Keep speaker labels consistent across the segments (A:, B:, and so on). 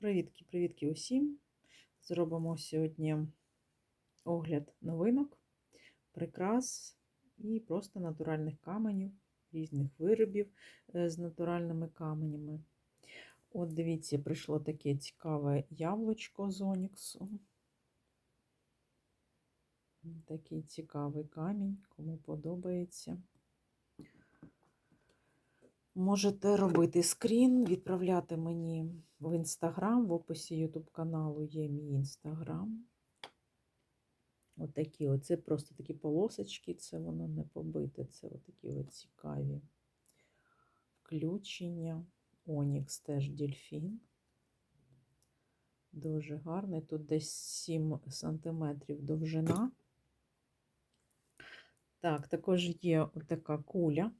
A: Привітки, привітки усім. Зробимо сьогодні огляд новинок, прикрас і просто натуральних каменів, різних виробів е, з натуральними каменями. От дивіться, прийшло таке цікаве яблучко з Оніксу. Такий цікавий камінь, кому подобається. Можете робити скрін, відправляти мені в інстаграм. В описі YouTube каналу є мій інстаграм. Отакі, оце просто такі полосочки, це воно не побите. Це отакі от цікаві включення. Онікс теж дельфін. Дуже гарний. Тут десь 7 см довжина. Так, також є отака куля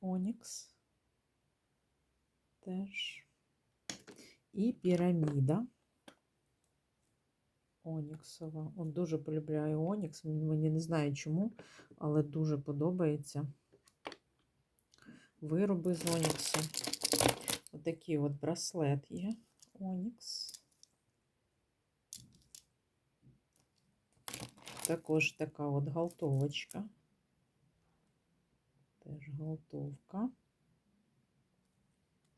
A: Онікс теж. І піраміда Оніксова. От дуже полюбляю Онікс. Мені не знаю чому, але дуже подобається вироби з Оніксу. Отакий от браслет є Онікс. Також така от галтовочка. Теж галтовка.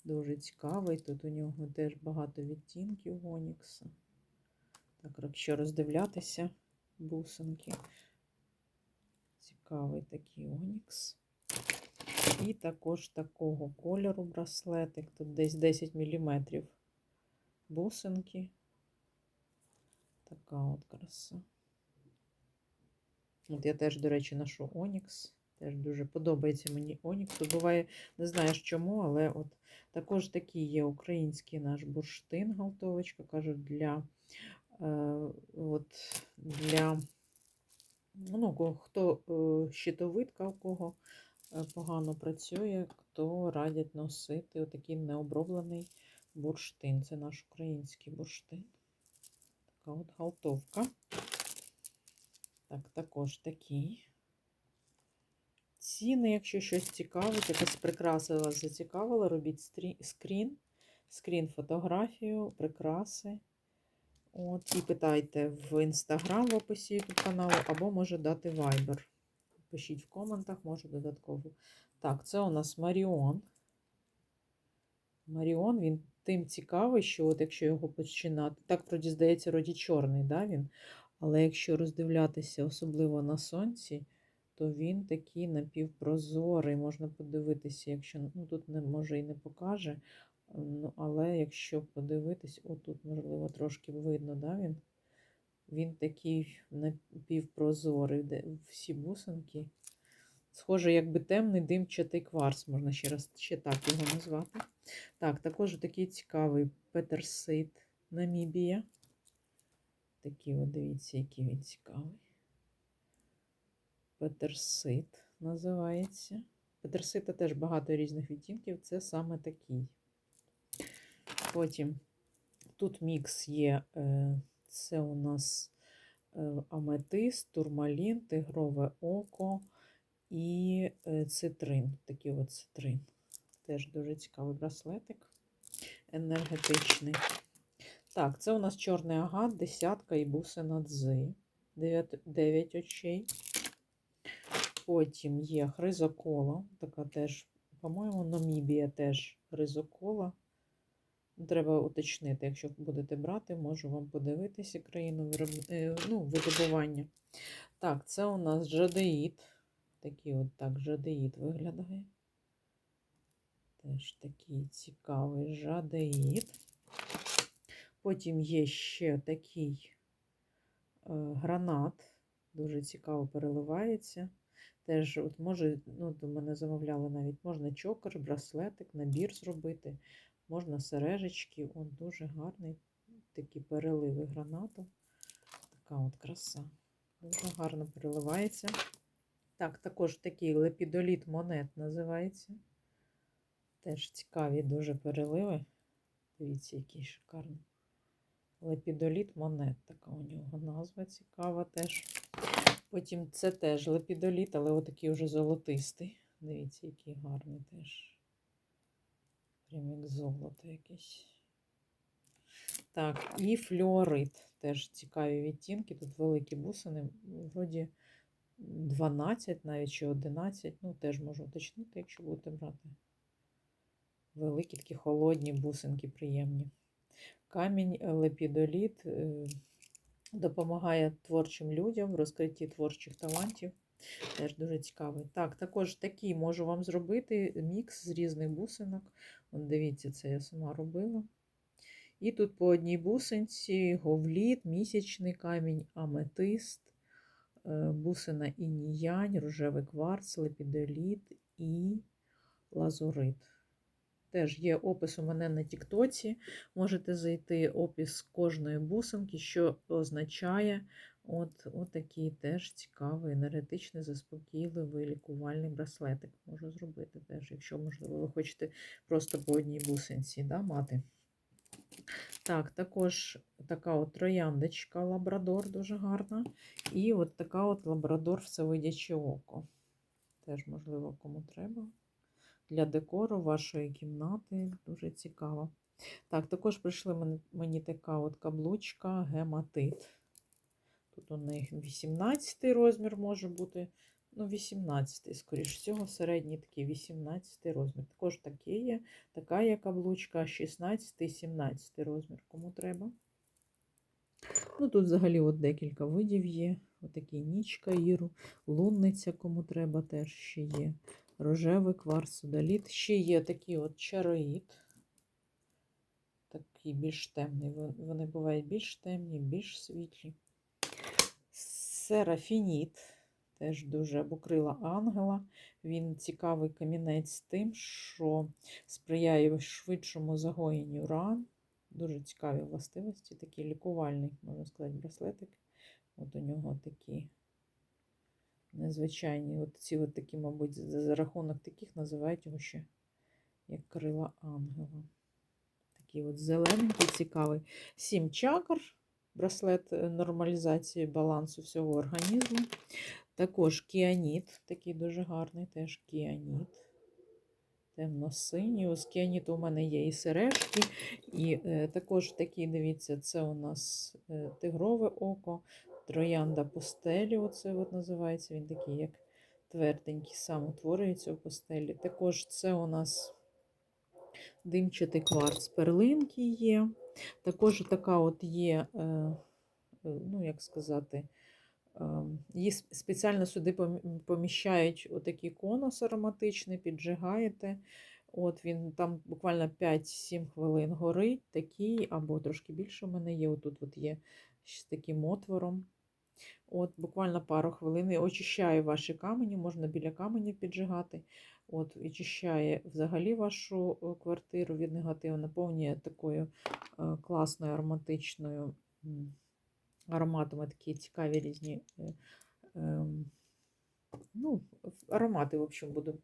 A: Дуже цікавий. Тут у нього теж багато відтінків Онікса. Так, якщо роздивлятися бусинки. Цікавий такий Онікс. І також такого кольору браслетик. Тут десь 10 мм бусинки. Така от краса. От я теж, до речі, ношу Онікс. Теж дуже подобається мені Онікс. Тут буває, не знаєш чому, але от також такий є український наш бурштин, галтовочка, кажуть, для е, от, для ну, хто е, щитовидка, у кого е, погано працює, то радять носити отакий необроблений бурштин. Це наш український бурштин. Така от галтовка. Так, також такий. Ціни, якщо щось цікавить, якась прикраса вас зацікавила, робіть скрін, скрін фотографію, прикраси. От, І питайте в інстаграм в описі YouTube каналу, або може дати Viber. Пишіть в коментах, може додатково. Так, це у нас Маріон. Маріон, він тим цікавий, що от якщо його починати, так, вроді, здається, роді чорний, да, він? але якщо роздивлятися, особливо на сонці, то він такий напівпрозорий. Можна подивитися, якщо ну тут не може і не покаже. Ну, Але якщо подивитись, отут, можливо, трошки видно, да, він він такий напівпрозорий, де всі бусинки. Схоже, якби темний димчатий кварц, можна ще раз ще так його назвати. Так, також такий цікавий петерсит Намібія. Такий, от дивіться, який він цікавий. Петерсит називається. Петерсита теж багато різних відтінків, це саме такий. Потім тут мікс є, е, це у нас е, аметист, турмалін, тигрове око і е, цитрин. Такий от цитрин. Теж дуже цікавий браслетик, енергетичний. Так, це у нас чорний агат, десятка і бусина дзи. 9, 9 очей. Потім є хризокола, така теж, по-моєму, Намібія теж хризокола. Треба уточнити, якщо будете брати, можу вам подивитися країну вироб... Е, ну, видобування. Так, це у нас жадеїд. Такий от так жадеїд виглядає. Теж такий цікавий жадеїд. Потім є ще такий е, гранат, дуже цікаво переливається. Теж, от може, ну, до мене замовляли навіть, можна чокер, браслетик, набір зробити, можна сережечки. Он дуже гарний такі переливи гранату. Така от краса. Дуже гарно переливається. Так, також такий лепідоліт монет називається. Теж цікаві дуже переливи. Дивіться, який шикарний. Лепідоліт монет, така у нього назва цікава теж. Потім це теж лепідоліт, але отакий вже золотистий. Дивіться, який гарний теж. Прям як золото якесь. Так, і флюорит. Теж цікаві відтінки. Тут великі бусини. Вроді 12, навіть чи 11. Ну, теж можу уточнити, якщо будете брати. Великі такі холодні бусинки приємні. Камінь лепідоліт е, допомагає творчим людям в розкритті творчих талантів. Теж дуже цікавий. Так, також такий можу вам зробити мікс з різних бусинок. Вон, дивіться, це я сама робила. І тут по одній бусинці говліт, місячний камінь, аметист, е, бусина ініянь, рожевий кварц, лепідоліт і лазурит. Теж є опис у мене на Тіктоці. Можете зайти опис кожної бусинки, що означає от, от такий теж цікавий, енергетичний, заспокійливий лікувальний браслетик. Можу зробити теж, якщо, можливо, ви хочете просто по одній бусинці да, мати. Так, також така от трояндочка лабрадор дуже гарна. І от така от лабрадор всевидяче око. Теж, можливо, кому треба. Для декору вашої кімнати дуже цікаво. Так, також прийшли мені, така от каблучка гематит. Тут у них 18 розмір може бути. Ну, 18, скоріш всього, середній такий 18 розмір. Також таке є, така є каблучка 16, 17 розмір, кому треба. Ну, тут взагалі от декілька видів є. Отакий нічка іру, лунниця, кому треба, теж ще є. Рожевий кварц, судоліт. Ще є такий от чароїд. Такий більш темний. Вони бувають більш темні, більш світлі. Серафініт. Теж дуже або крила ангела. Він цікавий камінець тим, що сприяє швидшому загоєнню ран. Дуже цікаві властивості, такий лікувальний, можна сказати, браслетик. От у нього такі незвичайні. От ці от такі, мабуть, за рахунок таких називають його ще як крила ангела. Такий от зелененький, цікавий. Сім чакр, браслет е, нормалізації балансу всього організму. Також кіаніт, такий дуже гарний, теж кіаніт. Темно-синій. Ось кіаніту у мене є і сережки, і е, також такий, дивіться, це у нас е, тигрове око, троянда постелі. Оце от називається. Він такий, як тверденький, сам утворюється в постелі. Також це у нас димчатий кварц перлинки є. Також така от є, е, е, ну, як сказати, Ем, Її спеціально сюди поміщають отакий конус ароматичний, піджигаєте. От він там буквально 5-7 хвилин горить, такий, або трошки більше у мене є. Отут от є з таким отвором. От Буквально пару хвилин і очищає ваші камені, можна біля каменів піджигати. От, очищає взагалі вашу е, квартиру від негативу, наповнює такою е, класною ароматичною ароматами такі цікаві різні. е, ем, Ну, аромати, в общем, будуть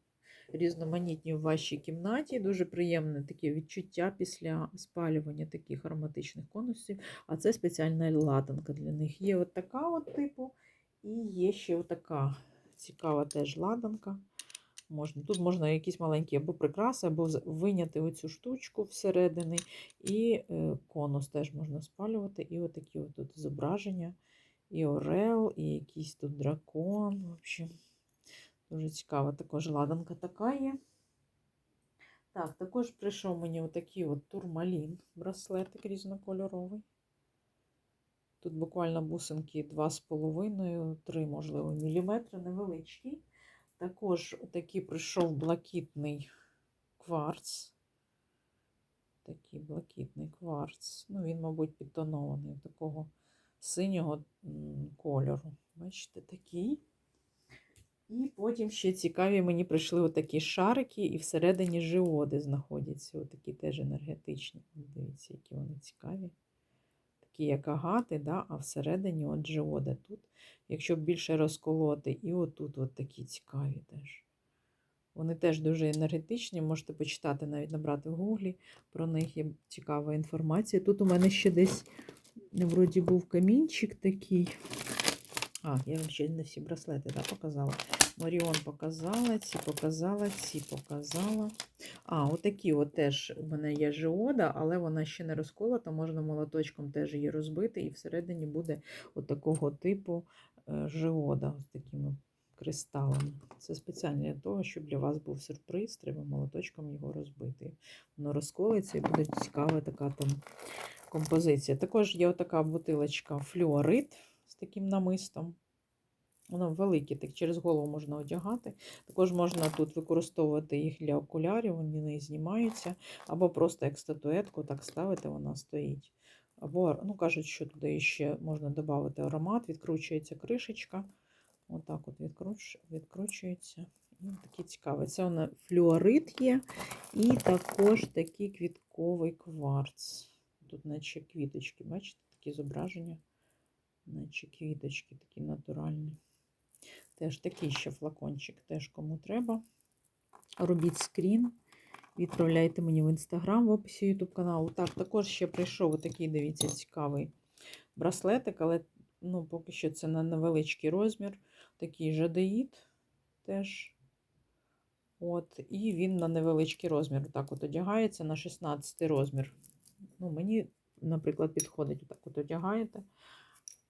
A: різноманітні в вашій кімнаті. Дуже приємне таке відчуття після спалювання таких ароматичних конусів. А це спеціальна ладанка для них. Є от така от типу, і є ще така цікава теж ладанка. Можна. Тут можна якісь маленькі або прикраси, або виняти оцю штучку всередини, і е, конус теж можна спалювати. І отакі от тут зображення, і орел, і якийсь тут дракон. В общем, дуже цікава також ладанка така є. Так, також прийшов мені отакий от турмалін, браслетик різнокольоровий. Тут буквально бусинки 2,5-3, можливо, міліметри, невеличкий. Також такий прийшов блакитний кварц. Такий блакитний кварц. Ну, він, мабуть, підтонований такого синього кольору. Бачите, такий. І потім ще цікаві мені прийшли отакі шарики, і всередині жиоди знаходяться. Отакі теж енергетичні. Дивіться, які вони цікаві. Такі, як агати, да? а всередині от жиоди тут. Якщо більше розколоти, і отут от такі цікаві теж. Вони теж дуже енергетичні, можете почитати, навіть набрати в гуглі. Про них є цікава інформація. Тут у мене ще десь, вроді, був камінчик такий. А, я вам ще не всі браслети да, показала. Оріон показала, ці показала, ці показала. А, отакі от теж у мене є жиода, але вона ще не розколота, можна молоточком теж її розбити, і всередині буде от такого типу е, жиода з такими кристалами. Це спеціально для того, щоб для вас був сюрприз, треба молоточком його розбити. Воно розколиться і буде цікава така там композиція. Також є отака бутилочка флюорит з таким намистом. Воно велике, так через голову можна одягати. Також можна тут використовувати їх для окулярів, вони не знімаються, або просто як статуетку так ставити, вона стоїть. Або, ну, кажуть, що туди ще можна додати аромат, відкручується кришечка. Отак от відкруч... відкручується. І такі цікаві. Це вона флюорит є, і також такий квітковий кварц. Тут, наче квіточки, бачите, такі зображення, наче квіточки, такі натуральні. Теж такий ще флакончик, теж кому треба. Робіть скрін, відправляйте мені в інстаграм в описі YouTube каналу. Так, також ще прийшов такий, дивіться, цікавий браслетик, але ну, поки що це на невеличкий розмір. Такий жадеїд теж. От, І він на невеличкий розмір. Так от одягається на 16 розмір. Ну, Мені, наприклад, підходить, отак от одягаєте.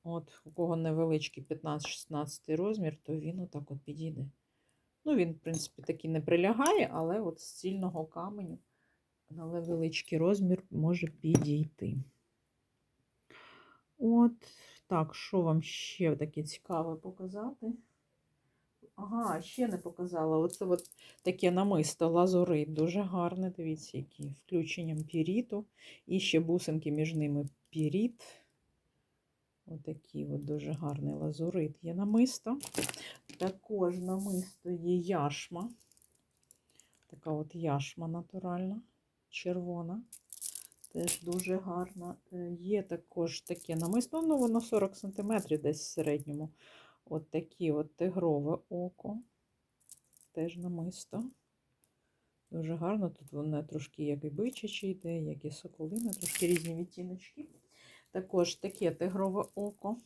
A: От, У кого невеличкий 15-16 розмір, то він отак от підійде. Ну, він, в принципі, такий не прилягає, але от з цільного каменю на невеличкий розмір може підійти. От, так, що вам ще таке цікаве показати? Ага, ще не показала. Оце от таке намисто лазурит. Дуже гарне, дивіться, які включенням піріту. І ще бусинки між ними піріт. Отакий от дуже гарний лазурит є намисто. Також намисто є яшма. Така от яшма натуральна, червона. Теж дуже гарна. Е, Є також таке намисто, ну воно 40 см десь в середньому. От такі от тигрове око. Теж намисто. Дуже гарно. Тут воно трошки як і бичачі йде, як і соколина, трошки різні відтіночки. Також таке тигрове око.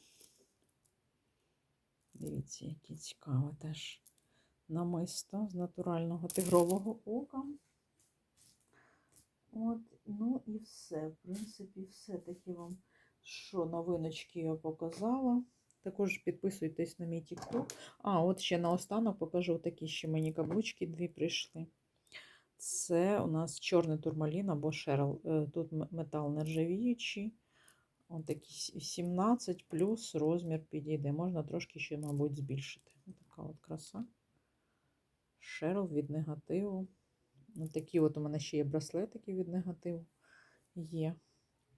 A: Дивіться, яке цікаве теж намисто з натурального тигрового ока. От, ну і все. В принципі, все-таки вам, що новиночки я показала. Також підписуйтесь на мій TikTok. А, от ще наостанок покажу такі ще мені каблучки дві прийшли. Це у нас чорний турмалін або шерл. Е, тут метал нержавіючий. Ось такий 17 плюс розмір підійде. Можна трошки ще, мабуть, збільшити. Ось така от краса. Шерл від негативу. Ось такі от у мене ще є браслетики від негативу. Є.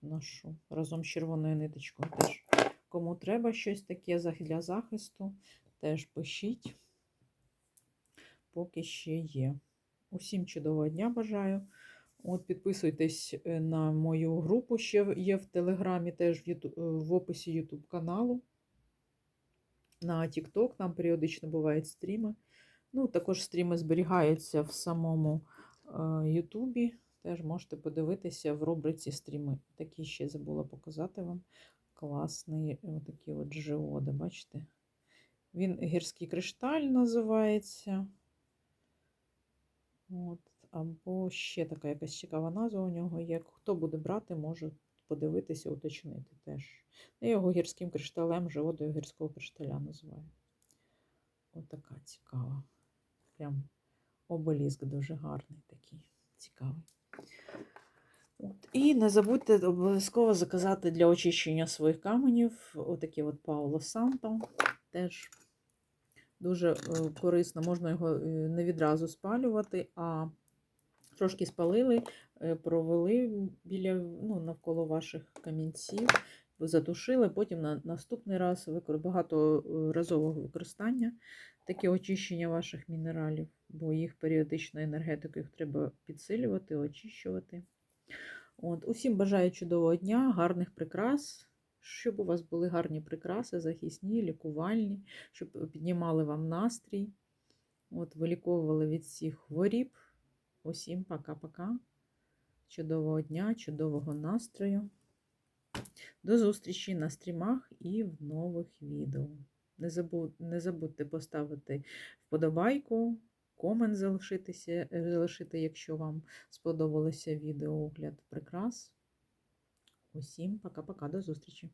A: Ношу разом з червоною ниточкою теж. Кому треба щось таке для захисту, теж пишіть, поки ще є. Усім чудового дня бажаю. От Підписуйтесь е, на мою групу, ще є в Телеграмі, теж в, YouTube, в описі YouTube каналу. На TikTok там періодично бувають стріми. Ну, Також стріми зберігаються в самому Ютубі. Теж можете подивитися в рубриці стріми. Такі ще забула показати вам. Класний отакий от жиоди, бачите? Він гірський кришталь називається. От. Або ще така якась цікава назва у нього є. Хто буде брати, може подивитися, уточнити теж. Я його гірським кришталем, жиодою гірського кришталя називаю. Ось така цікава. Прям обеліск дуже гарний такий, цікавий. От. І не забудьте обов'язково заказати для очищення своїх каменів отакі от Пауло Санто. Теж дуже е, корисно, можна його е, не відразу спалювати, а трошки спалили, е, провели біля, ну, навколо ваших камінців, затушили, потім на наступний раз багаторазового використання, таке очищення ваших мінералів, бо їх періодично енергетикою треба підсилювати, очищувати. От, Усім бажаю чудового дня, гарних прикрас, щоб у вас були гарні прикраси, захисні, лікувальні, щоб піднімали вам настрій, от, виліковували від всіх хворіб. Усім пока-пока. Чудового дня, чудового настрою. До зустрічі на стрімах і в нових відео. Не забудь, не забудьте поставити вподобайку, комент залишитися, залишити, якщо вам сподобалося відеоогляд прикрас. Усім пока-пока, до зустрічі!